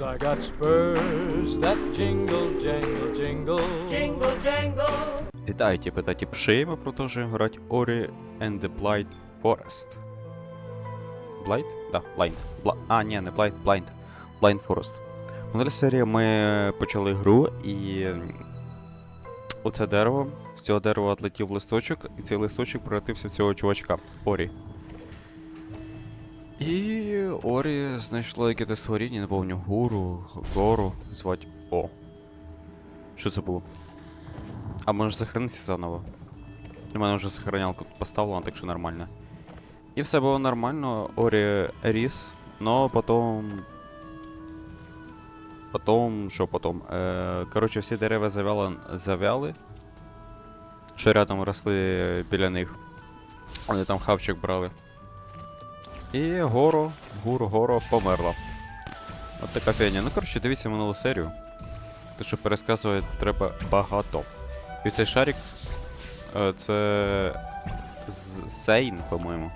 I got spurs that jingle, jangle, jingle. Jingle jangle. Вітайте, питаті пши, ми продовжуємо грати Ori and the Blind Forest. Blind? Да, Blind. Бла... А, ні, не Blind, Blind. Blind Forest. В минулій серії ми почали гру і. Оце дерево. З цього дерева відлетів листочок, і цей листочок превратився в цього чувачка Орі. І Орі знайшло якесь створіння, не помню, гуру, гору, звать О. Що це було? А можеш сохранитися заново? У мене вже сохранялка поставлена, так що нормально. І все було нормально, Орі ріс, но потом. Потом. Що потом? Е, коротше, всі дерева завяли, завяли. Що рядом росли біля них. Вони там хавчик брали. І Горо, Гуру Горо померла. От така фігня. Ну, коротше, дивіться минулу серію. Те, що пересказувати треба багато. І цей шарик. е, Це. Сейн, по-моєму.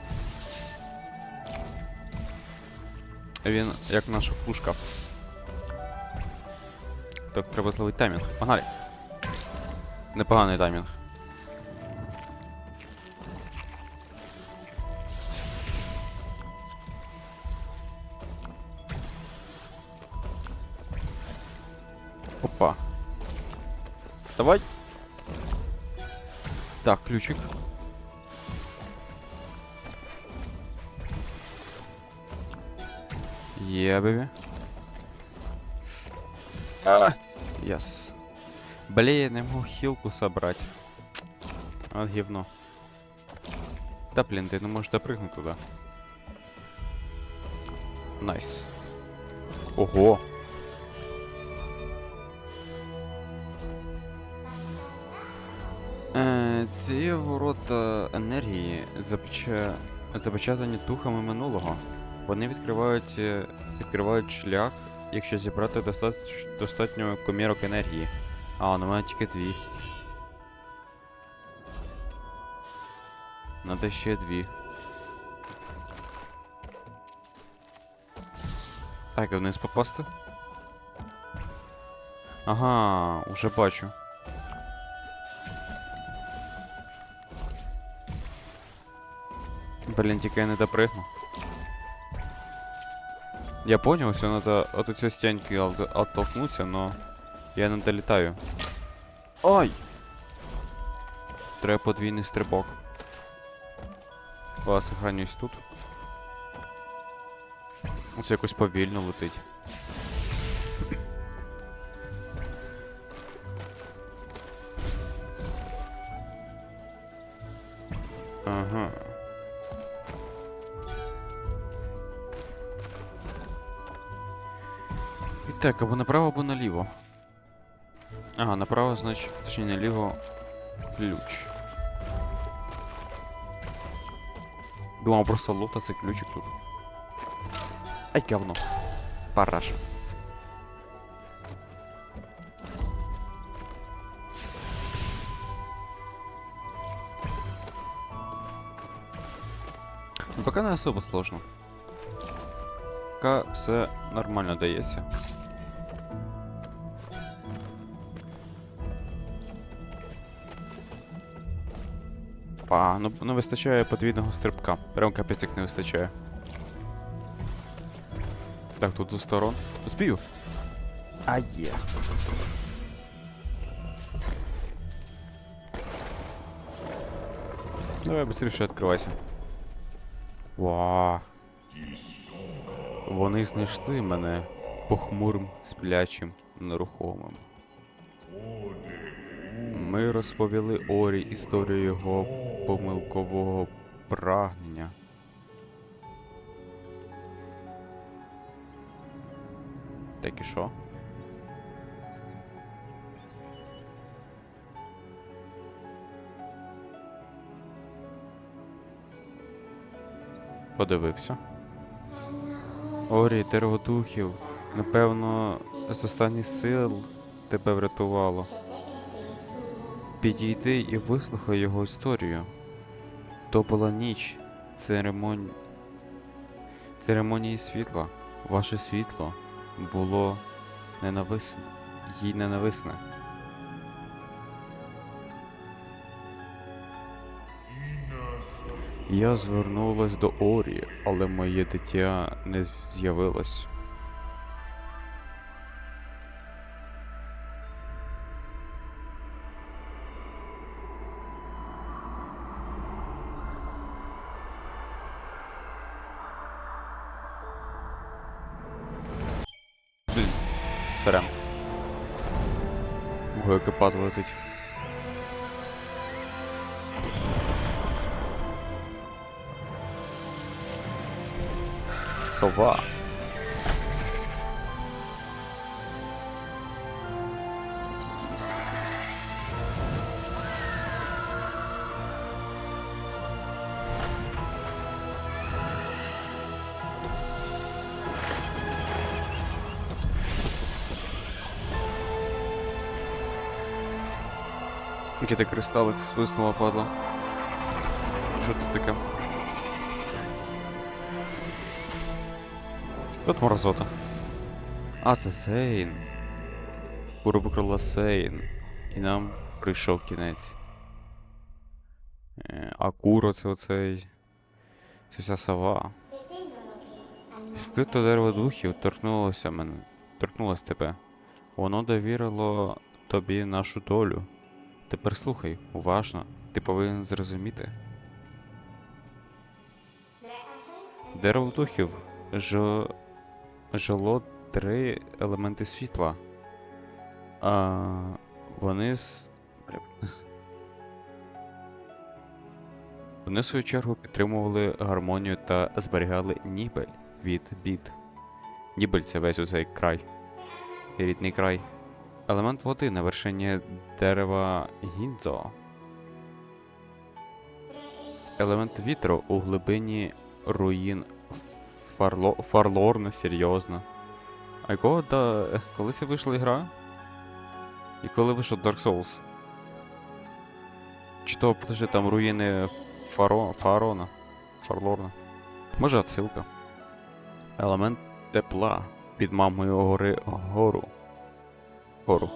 Він як наша пушка. Так, треба зловити таймінг. Погнали. Непоганий таймінг. Опа. Давай. Так, ключик. Є, бебі. А! Яс. Блін, я не можу хілку собрать. От гівно. Та блін, ти не можеш допрыгнути туди. Найс. Ого. Ці ворота енергії запеча... запечатані духами минулого. Вони відкривають, е, відкривають шлях, якщо зібрати достатньо, достатньо комірок енергії. А, у мене тільки дві. Надо ще дві. Так, вниз попасти? Ага, уже бачу. Блін, тільки я не допригну. Я понял, все надо от у стенки от- оттолкнуться, но я не долітаю. Ай! Треба подвійний стрибок. Ладно, сохранюсь тут. Оце якось повільно летить. так, або направо, або наліво. Ага, направо, значить, точніше наліво ключ. Думав просто лута це ключик тут. Ай, говно. Параш. Ну, пока не особо сложно. Пока все нормально дається. Па, ну не вистачає подвійного стрибка. Прям капець як не вистачає. Так, тут з сторон. Спію. А є. Давай быстріше відкривайся. Ва. Вони знайшли мене похмурим, сплячим, нерухомим. Ми розповіли Орі історію його помилкового прагнення. Так і що? Подивився. Орі, дерево. Напевно, з останніх сил тебе врятувало. Підійди і вислухай його історію. То була ніч церемон... церемонії світла. Ваше світло було ненависне, їй ненависне. Я звернулась до Орі, але моє дитя не з'явилось. Яке. Сова. Який ти кристалик свиснула, падла. Що це таке? Тут морозота. А, це Сейн. Куру викрила Сейн. І нам прийшов кінець. Е, А куро це оцей. Це вся сова. Стито дерево духів торкнулося мене. Торкнулося тебе. Воно довірило тобі нашу долю. Тепер слухай, уважно, ти повинен зрозуміти. Дерево духів жо... жило три елементи світла. А вони з. Вони, в свою чергу, підтримували гармонію та зберігали нібель від бід. Нібель це весь цей край. Рідний край. Елемент води на вершині дерева гіндзо. Елемент вітру у глибині руїн Фарло... Фарлорна, серйозно. А якого да. Коли це вийшла гра? І коли вийшов Dark Souls? Чи то, подожди, там руїни Фаро... Фарона? Фарлорна. Може, отсилка. Елемент тепла під мамою гори гору. Гору.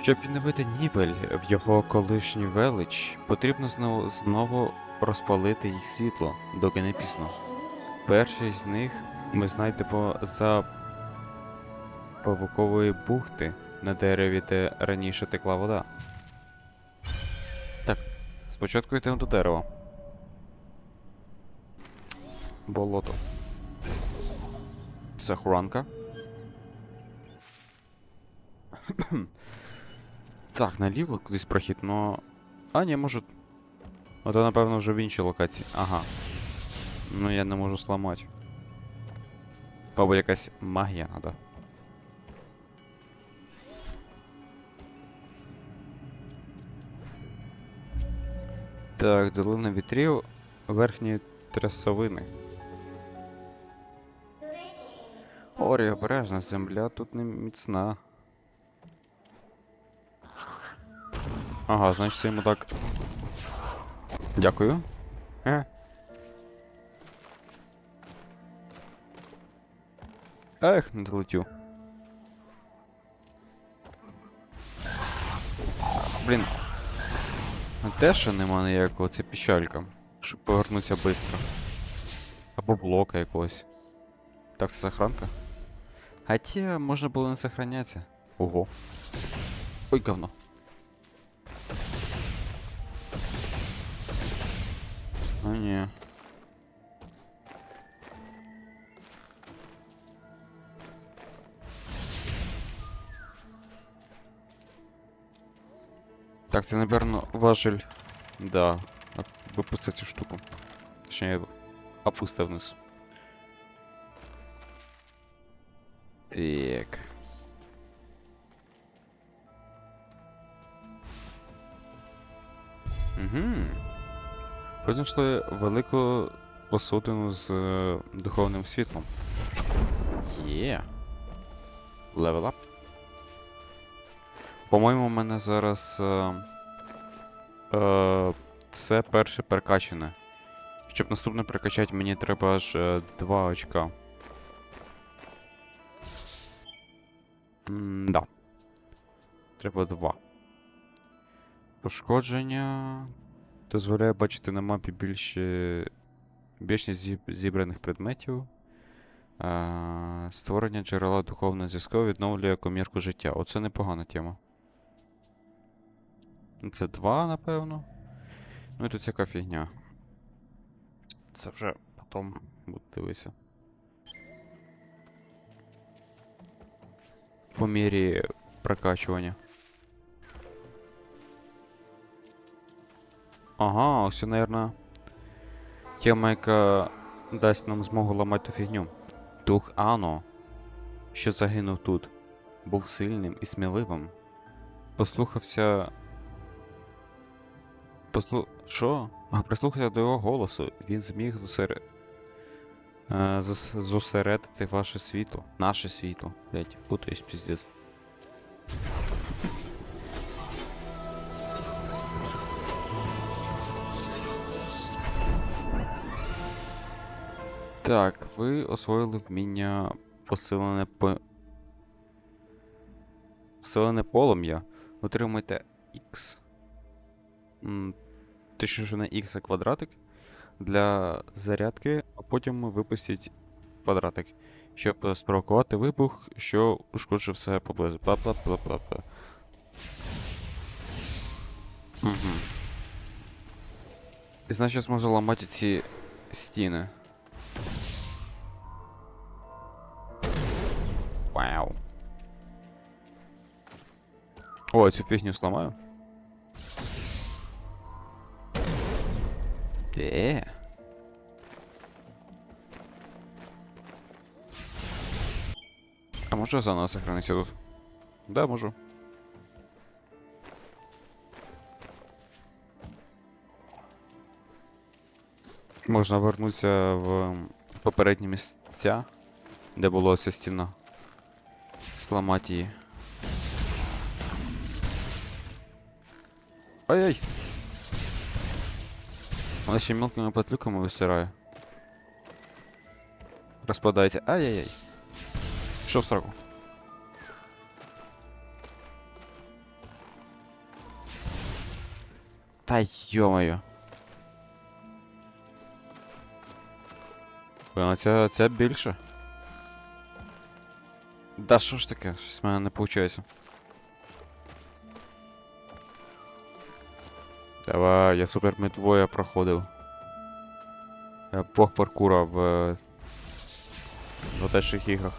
Щоб відновити Нібель в його колишню велич, потрібно знову, знову розпалити їх світло, доки не пізно. Перший з них ми знайдемо за павукової бухти на дереві, де раніше текла вода. Так, спочатку йдемо до дерева. Болото. Сахуранка. так, наліво кудись прохід, но. А, ні, може. Ото, напевно, вже в іншій локації. Ага. Ну я не можу сламати. Мабуть, якась магія надо. Так, долина вітрів верхні трясовини. Орі, обережна, земля тут не міцна. Ага, значить це йому так. Дякую. Е. Ех, не долетю. Блін. Те, що нема ніякого, це піщалька. Щоб повернутися швидко. Або блока якогось. Так, це сохранка. Хотя можна було не сохранятися. Ого. Ой, говно. Ні. Так, це, напевно, важель. Да. Випусти цю штуку. Точніше, опусти вниз. Так. Угу. Знайшли велику посудину з е, духовним світлом. Є. Левел ап. По-моєму, у мене зараз е, е, все перше перекачане. Щоб наступне перекачати, мені треба аж е, 2 очка. Да. Треба два. Пошкодження. Дозволяє бачити на мапі більше. більшість зіб- зібраних предметів. А, створення джерела духовного зв'язку відновлює комірку життя. Оце непогана тема. Це два, напевно. Ну і тут всяка фігня. Це вже потім буду дивитися. По мірі прокачування. Ага, ось, наверное, тема, яка дасть нам змогу ламати фігню. Дух Ано, що загинув тут, був сильним і сміливим. Послухався. Послу... Що? А, прислухався до його голосу. Він зміг зосере... е, зос- зосередити ваше світло. Наше світло. Блять, путаюсь, піздець. Так, ви освоїли вміння посилене по... Посилене полум'я. Отримуєте X. Точніше не X, а квадратик для зарядки, а потім випустіть квадратик, щоб спровокувати вибух, що ушкоджує все поблизу. Пла-пла-пла-пла-пла. Угу. І значить зможу ламати ці стіни. Вау. О, цю фігню сломаю. Де? А можу я заново сохранитися тут? Да, можу. Можна вернутися в попередні місця, де була ця стіна. Сламати її. Ай-яй! Вона ще мелкими патлюками висирає. Розпадається. Ай-яй-яй. Що в сраку? Та йо-моє. Вона ця, ця більше. Да що ж таке? Щось в мене не виходить. Давай, я супер медвоя проходив. Я бог паркура в, е, в отечних іграх.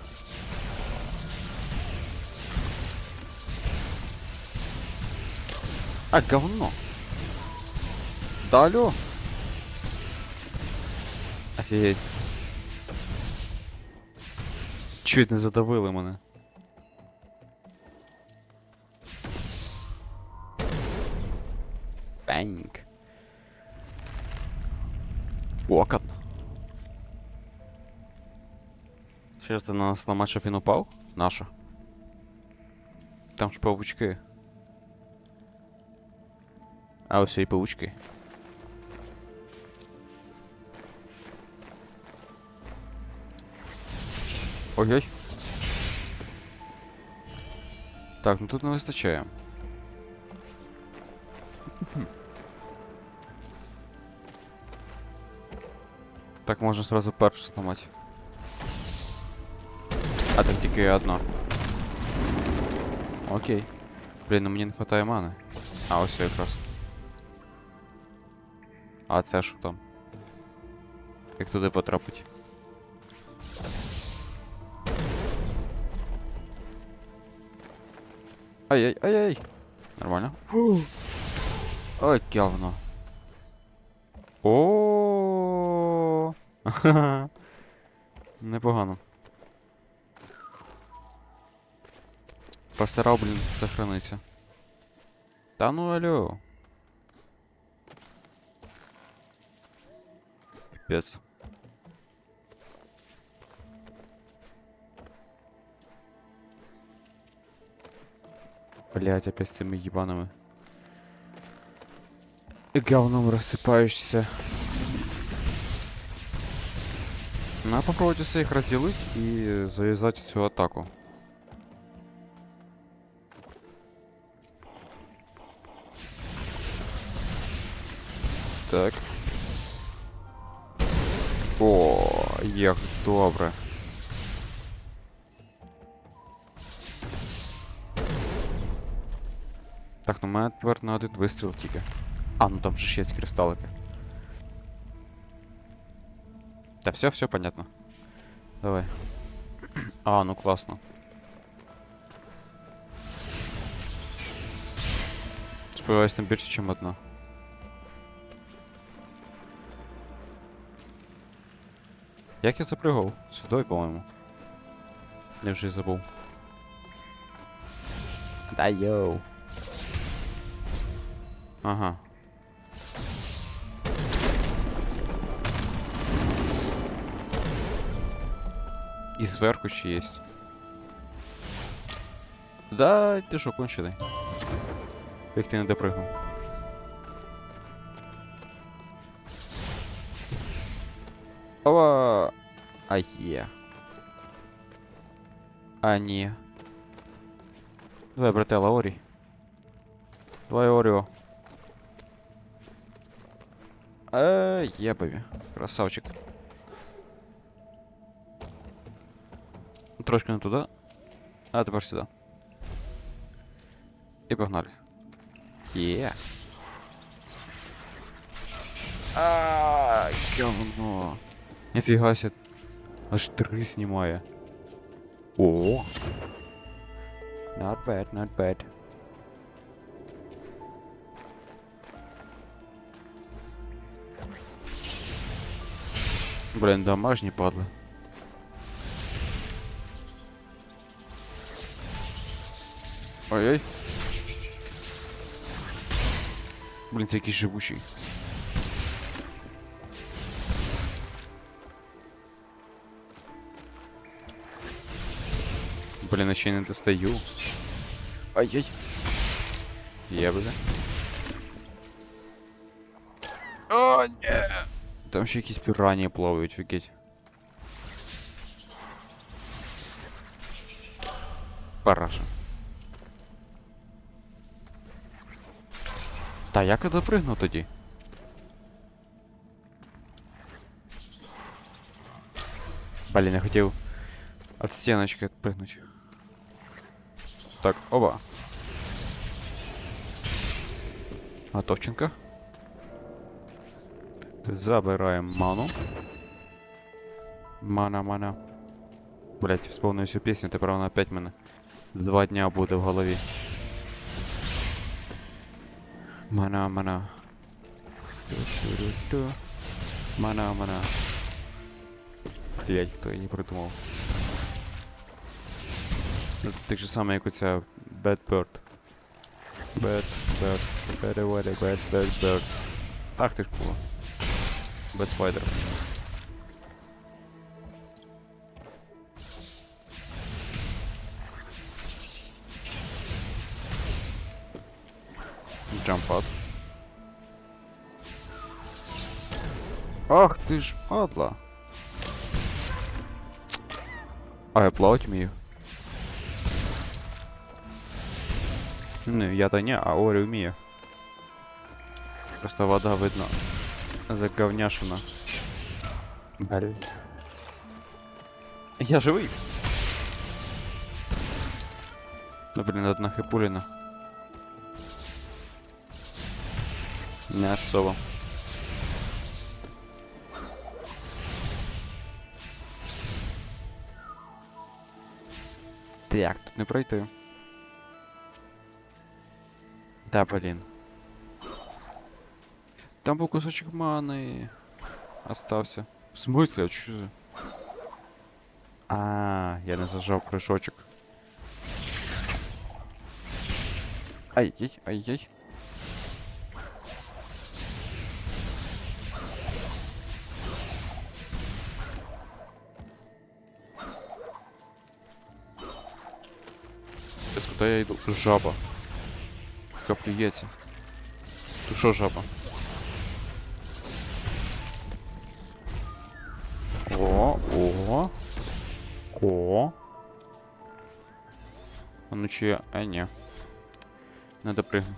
А, говно. Да алло. Офігеть. Чуть не задавили мене. Бэнк. Окон. Що це на нас ламати, щоб він упав? Наша. Там ж павучки. А ось і павучки. Ой-ой. Так, ну тут не вистачає. Так можна сразу першу сломати. А так тільки одна. Окей. Блін, ну мені не хватає мани. А, ось якраз. А це що там? Як туди потрапить? Ай-яй, ай-яй. Нормально. Ой, говно. О. Непогано. Постарав, блін, сохранися. Та ну алло. Пипец. Блять, опять с этими ебаными. Говном рассыпаешься. Надо попробовать все их разделить и завязать всю атаку. Так. О, ех, добре. Так, ну мене тепер на один вистріл тільки. А, ну там же ще є кристалики. Та все, все понятно. Давай. А, ну класно. Сподіваюсь, там більше, ніж одна. Як я запригав? Сюди, по-моєму. Я вже й забув. Да йоу. Ага. І зверху ще є. Да, ти що, кончений. Як ти не допригнув? Ова! А є. А ні. Давай, братела, Орі. Давай, Оріо. Е, єбові. Красавчик. Трошки не туди. А тепер сюди. І погнали. Є. А, говно. Ніфіга ся. Аж три знімає. О. Not bad, not bad. Блин, домашні падли. Ой-ой. Блін, це якийсь живучий. Блін, я ще й не достаю. Ай-яй. Є, бля. О, ні. Там ще якісь пірані плавають, фігеть. Параша. Та як я допригну тоді? Блін, я хотів от стіночки відпригнути. Так, оба. Готовченко. Забираємо ману. Мана, мана. Блять, вспомнив всю пісню, тепер вона опять мене два дня буде в голові. Мана, мана. Мана, мана. Блять, хто я не придумав. Ну, Так же саме, як оця Bad Bird. Bad Bird. Bad Bad Bad Bad Bird. Так ти ж було. Bad Spider. Jump out. Ах ти ж падла. А я плавать вмію. Не, я-то не, а Орі вміє. Просто вода видно. Заговняшена. Блин. Я живий. Ну блин, одна хипуліна. Не особо. Так, тут не пройти. Да, блин. Там був кусочок мани. Остався. В смысле? А що за? А, я не зажав кришочок. Ай-яй, ай-яй. Десь куди я йду? Жаба. Яка плюється. Тут що жаба? О, о. О. А ну чи я. А ні. Не допригну.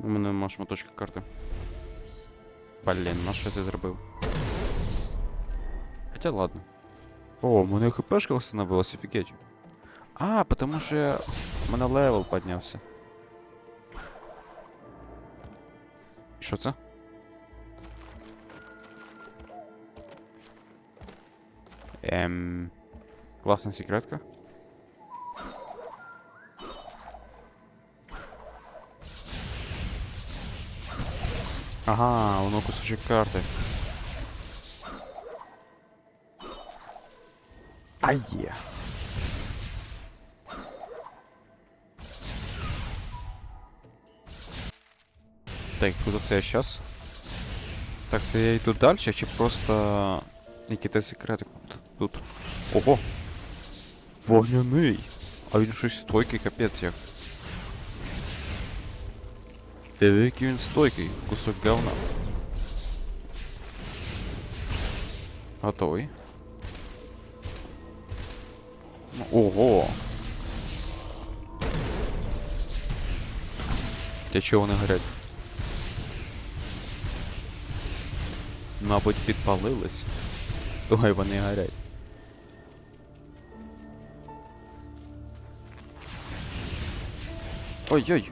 У мене нема шматочка карти. Блін, на що це зробив? Хоча ладно. О, у мене хпшка встановилась, офігеть. А, потому що я... у мене левел піднявся. Що це? Ем... Класна секретка. Ага, воно кусочек карти. А є. Так, куди це я щас? Так, я йду далі, чи просто секрети тут? Ого! Вогняний! А він щось стойкий, капець як. Диви, який він стойкий, кусок говна. Готовий. Ну, Ого! Для чого вони горять? Мабуть, підпалились. Ой, вони горять. Ой-ой.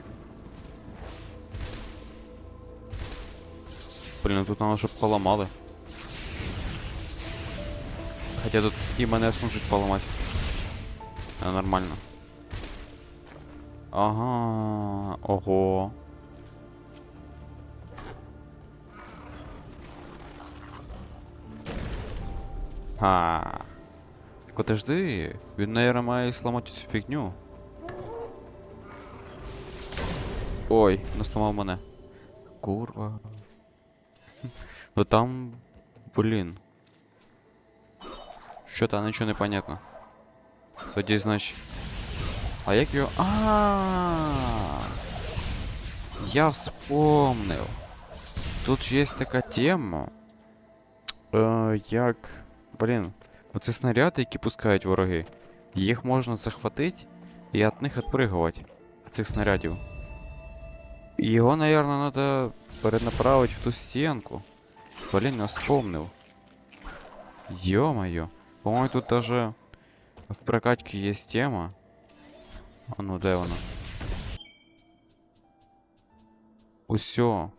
Блін, тут надо, щоб поламали. Хоча тут і мене зможуть поламати. А, нормально. Ага, ого. А. Подожди, він, наверное, має сломати цю фігню. Ой, не мене. Курва. Ну там. Блін. Що там нічого не понятно. Тоді, значить. А як його. А. Я вспомнив. Тут є така тема. Е, як. Блін. Оце снаряди, які пускають вороги. Їх можна захватити і від них відпригувати. Від цих снарядів. Його, наверное, надо перенаправити в ту стінку. Блін, я вспомнив. Ё-моё. По-моему, тут даже в прокачке есть тема. А ну де вона? Усьо.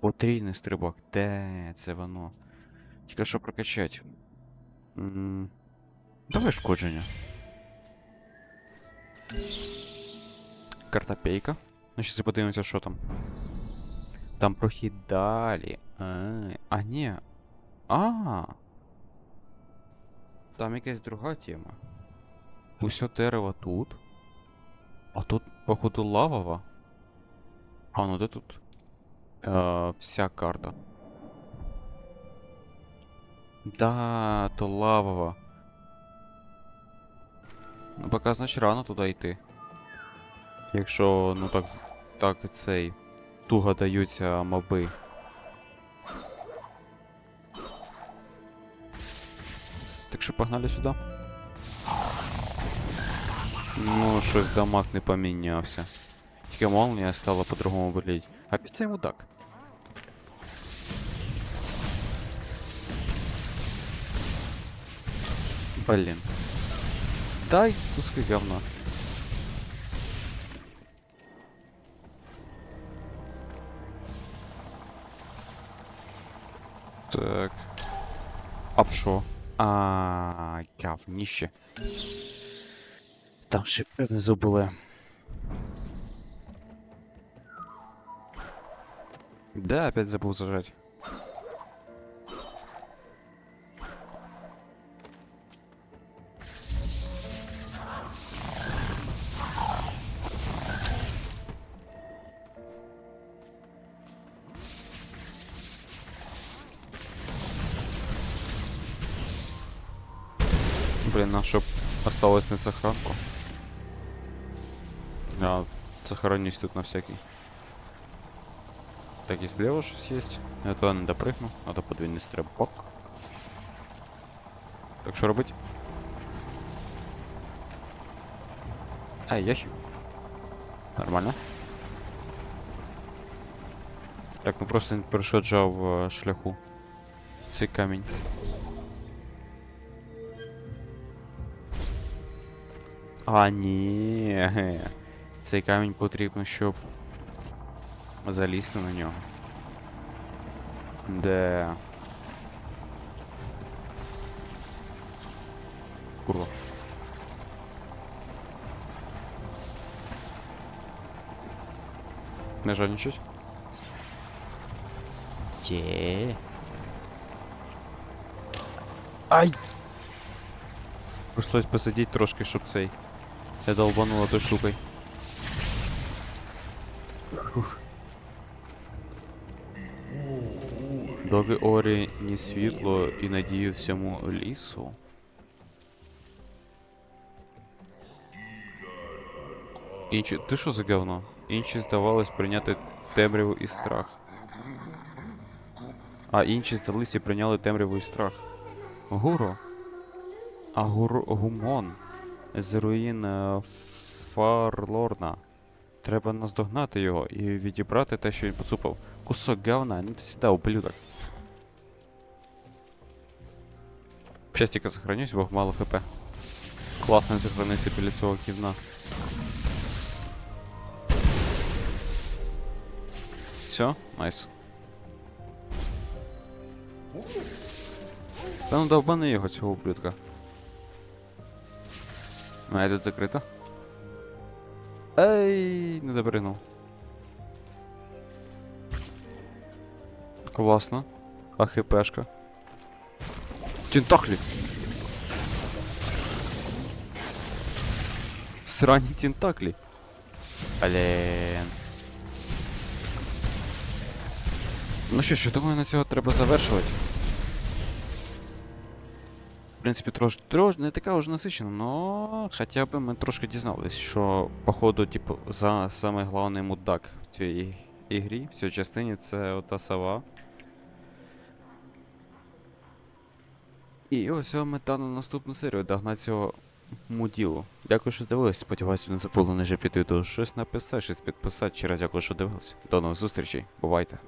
Потрійний стрибок. Де це воно? Тільки що прокачать. М, Давай шкодження. Картопейка. Ну, щас подивимося, що там. Там прохід далі. А, а ні. А. Там якась друга тема. Усьо дерево тут. А тут, походу, лавова. А ну де тут? Е, вся карта. Да, то лавова. Ну, поки, значить, рано туди йти. Якщо, ну так, так цей. Туго даються моби. Так що погнали сюди. Ну, щось дамаг не помінявся. Тільки молнія стала по-другому болеть. А під цей мудак. Блін. Дай куски говна. Так. А б що? А, говніще. Там ще внизу були. Да, опять забыл зажать. осталось на сохранку. А, сохранюсь тут на всякий. Так, і зліва щось є. Я туди не допригну, надо подвійний стрибок. Так що робити? Ай, ящик. Нормально. Так, ну просто не перешкоджав е, шляху. Цей камінь. А, ні. Цей камінь потрібно, щоб залізти на нього. Де. Курва. Не жадничать? Є. Ай! Пришлось посидіть трошки, щоб цей. Я долбанула той штукой. Доки орі ні світло і надію всьому лісу. Інші. Ти що за говно? Інші здавалось прийняти темряву і страх. А інші здалися і прийняли темряву і страх. Гуро. А гур... гумон з руїн е, Фарлорна. Треба наздогнати його і відібрати те, що він поцупав. Кусок говна, ну ти сюди, ублюдок. Щас тільки сохранюсь, бо мало хп. Класно сохранився біля цього ківна. Все, найс. Та ну довбани його цього ублюдка. А, я тут закрито. Ей, не добринув. Класно. А хпшка. Тентаклі. Срані тентаклі. Блін. Ну що ж, я думаю, на цього треба завершувати. В принципі, трош, трош, не така вже насичена, но хоча б ми трошки дізнались, що, походу, типу, за самий головний мудак в цій ігрі, в цій частині, це ота сова. І ось мета на наступну серію догнати цього муділу. Дякую, що дивились. Сподіваюсь, ви не забули ниже під відео щось написати, щось підписати. Ще раз дякую, що дивились. До нових зустрічей. Бувайте.